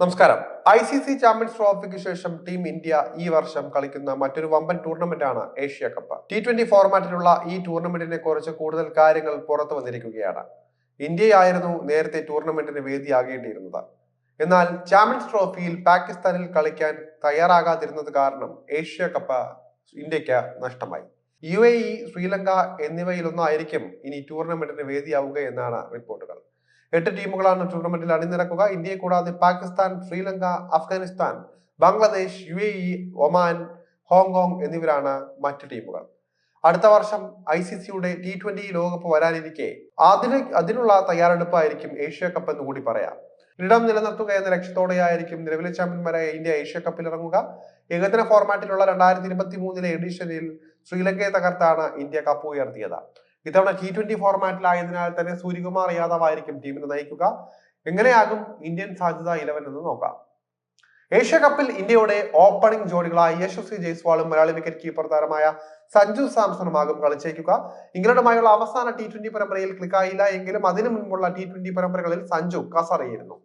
നമസ്കാരം. I C C champions ട്രോഫിക്ക് ശേഷം ടീം ഇന്ത്യ ഈ വർഷം കളിക്കുന്ന മറ്റൊരു വമ്പൻ ടൂർണമെന്റ് ആണ് ഏഷ്യ കപ്പ്. ടി ട്വന്റി ഫോർമാറ്റിലുള്ള ഈ ടൂർണമെന്റിനെ കുറിച്ച് കൂടുതൽ കാര്യങ്ങൾ പുറത്തു വന്നിരിക്കുകയാണ്. ഇന്ത്യയായിരുന്നു നേരത്തെ ടൂർണമെന്റിന് വേദിയാകേണ്ടിയിരുന്നത്. എന്നാൽ ചാമ്പ്യൻസ് ട്രോഫിയിൽ പാകിസ്ഥാനിൽ കളിക്കാൻ തയ്യാറാകാതിരുന്നത് കാരണം ഏഷ്യ കപ്പ് ഇന്ത്യയ്ക്ക് നഷ്ടമായി. യു എ ഇ ശ്രീലങ്ക എന്നിവയിലൊന്നായിരിക്കും ഇനി ടൂർണമെന്റിന് വേദിയാവുക എന്നാണ് റിപ്പോർട്ടുകൾ. എട്ട് ടീമുകളാണ് ടൂർണമെന്റിൽ അണിനിരക്കുക. ഇന്ത്യയെ കൂടാതെ Pakistan Sri Lanka Afghanistan Bangladesh U A E Oman Hong Kong എന്നിവരാണ് മറ്റ് ടീമുകൾ. അടുത്ത വർഷം ഐ സി സിയുടെ ടി ട്വന്റി ലോകകപ്പ് വരാനിരിക്കെ അതിന് അതിനുള്ള തയ്യാറെടുപ്പായിരിക്കും ഏഷ്യ കപ്പ് എന്ന് കൂടി പറയാം. ഇടം നിലനിർത്തുക എന്ന ലക്ഷ്യത്തോടെയായിരിക്കും നിലവിലെ ചാമ്പ്യന്മാരായ ഇന്ത്യ ഏഷ്യ കപ്പിൽ ഇറങ്ങുക. ഏകദിന ഫോർമാറ്റിലുള്ള രണ്ടായിരത്തി ഇരുപത്തി മൂന്നിലെ എഡിഷനിൽ ശ്രീലങ്കയെ തകർത്താണ് ഇന്ത്യ കപ്പ് ഉയർത്തിയത്. ഇത്തവണ ടി ട്വന്റി ഫോർമാറ്റിലായതിനാൽ തന്നെ സൂര്യകുമാർ യാദവ് ആയിരിക്കും ടീമിനെ നയിക്കുക. എങ്ങനെയാകും ഇന്ത്യൻ സാധ്യത ഇലവൻ എന്ന് നോക്കാം. ഏഷ്യ കപ്പിൽ ഇന്ത്യയുടെ ഓപ്പണിംഗ് ജോഡികളായ യശസ്വി ജയ്സ്വാളും മലയാളി വിക്കറ്റ് കീപ്പർ താരമായ സഞ്ജു സാംസണുമാകും കളിച്ചേക്കുക. ഇംഗ്ലണ്ടുമായുള്ള അവസാന ടി ട്വന്റി പരമ്പരയിൽ ക്ലിക്കായില്ല എങ്കിലും അതിനു മുൻപുള്ള ടി ട്വന്റി പരമ്പരകളിൽ സഞ്ജു കസറിയിരുന്നു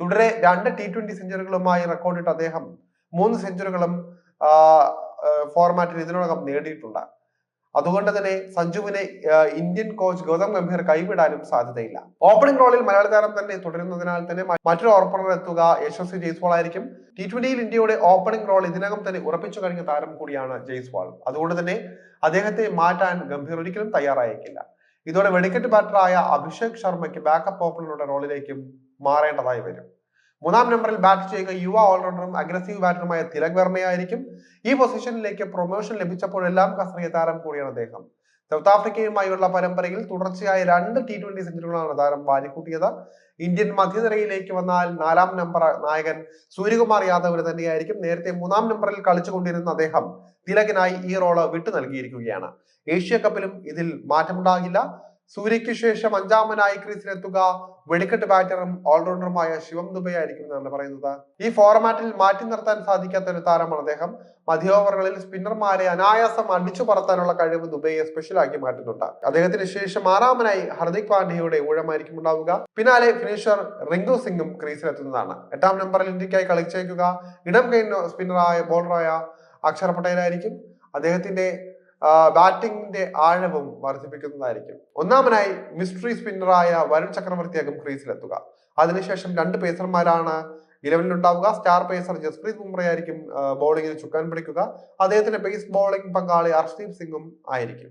തുടരെ രണ്ട് ടി ട്വന്റി സെഞ്ചുറികളുമായി റെക്കോർഡിട്ട് അദ്ദേഹം മൂന്ന് സെഞ്ചുറികളും ഫോർമാറ്റിൽ ഇതിനോടകം നേടിയിട്ടുണ്ട്. അതുകൊണ്ട് തന്നെ സഞ്ജുവിനെ ഇന്ത്യൻ കോച്ച് ഗൗതം ഗംഭീർ കൈവിടാനും സാധ്യതയില്ല. ഓപ്പണിംഗ് റോളിൽ മലയാളി താരം തന്നെ തുടരുന്നതിനാൽ തന്നെ മറ്റൊരു ഓപ്പണർ എത്തുക യശസ്വി ജയ്സ്വാൾ ആയിരിക്കും ടി ട്വന്റിയിൽ ഇന്ത്യയുടെ ഓപ്പണിംഗ് റോൾ ഇതിനകം തന്നെ ഉറപ്പിച്ചു കഴിഞ്ഞ താരം കൂടിയാണ് ജയ്സ്വാൾ. അതുകൊണ്ട് തന്നെ അദ്ദേഹത്തെ മാറ്റാൻ ഗംഭീർ ഒരിക്കലും തയ്യാറായേക്കില്ല. ഇതോടെ വെടിക്കെട്ട് ബാറ്ററായ അഭിഷേക് ശർമ്മയ്ക്ക് ബാക്കപ്പ് ഓപ്പണറുടെ റോളിലേക്കും മാറേണ്ടതായി വരും. മൂന്നാം നമ്പറിൽ ബാറ്റ് ചെയ്യുക യുവ ഓൾറൗണ്ടറും അഗ്രസീവ് ബാറ്ററുമായ തിലക് വർമ്മയായിരിക്കും. ഈ പൊസിഷനിലേക്ക് പ്രൊമോഷൻ ലഭിച്ചപ്പോഴെല്ലാം കസറിയ താരം കൂടിയാണ് അദ്ദേഹം. സൗത്ത് ആഫ്രിക്കയുമായുള്ള പരമ്പരയിൽ തുടർച്ചയായ രണ്ട് ടി ട്വന്റി സെഞ്ചുറികളാണ് താരം വാരിക്കൂട്ടിയത്. ഇന്ത്യൻ മധ്യനിരയിലേക്ക് വന്നാൽ നാലാം നമ്പർ നായകൻ സൂര്യകുമാർ യാദവിന് തന്നെയായിരിക്കും. നേരത്തെ മൂന്നാം നമ്പറിൽ കളിച്ചുകൊണ്ടിരുന്ന അദ്ദേഹം തിലകിനായി ഈ റോൾ വിട്ടു നൽകിയിരിക്കുകയാണ് ഏഷ്യ കപ്പിലും ഇതിൽ മാറ്റമുണ്ടാകില്ല. സൂര്യയ്ക്ക് ശേഷം അഞ്ചാമനായി ക്രീസിലെത്തുക വെടിക്കെട്ട് ബാറ്ററും ഓൾറൗണ്ടറുമായ ശിവം ദുബൈ ആയിരിക്കും എന്നാണ് പറയുന്നത്. ഈ ഫോർമാറ്റിൽ മാറ്റി നിർത്താൻ സാധിക്കാത്ത ഒരു താരമാണ് അദ്ദേഹം. മധ്യ ഓവറുകളിൽ സ്പിന്നർമാരെ അനായാസം അടിച്ചു പറത്താനുള്ള കഴിവ് ദുബൈയെ സ്പെഷ്യലാക്കി മാറ്റുന്നുണ്ട്. അദ്ദേഹത്തിന് ശേഷം ആറാമനായി ഹർദിക് പാണ്ഡ്യയുടെ ഊഴമായിരിക്കും ഉണ്ടാവുക. പിന്നാലെ ഫിനിഷർ റിങ്കു സിംഗും ക്രീസിലെത്തുന്നതാണ്. എട്ടാം നമ്പറിൽ ഇന്ത്യക്കായി കളിച്ചേക്കുക. ഇടം കഴിഞ്ഞ സ്പിന്നറായ ബോളറായ അക്ഷർ പട്ടേലായിരിക്കും. അദ്ദേഹത്തിന്റെ ബാറ്റിംഗിന്റെ ആഴവും വർദ്ധിപ്പിക്കുന്നതായിരിക്കും. ഒന്നാമനായി മിസ്റ്ററി സ്പിന്നറായ വരുൺ ചക്രവർത്തിയാകും ക്രീസിലെത്തുക. അതിനുശേഷം രണ്ട് പേസർമാരാണ് ഇലവനിൽ ഉണ്ടാവുക സ്റ്റാർ പേസർ ജസ്പ്രീത് ബുംറയായിരിക്കും ബോളിംഗിന് ചുക്കാൻ പിടിക്കുക. അദ്ദേഹത്തിന്റെ പേസ് ബോളിംഗ് പങ്കാളി അർഷ്ദീപ് സിംഗും ആയിരിക്കും.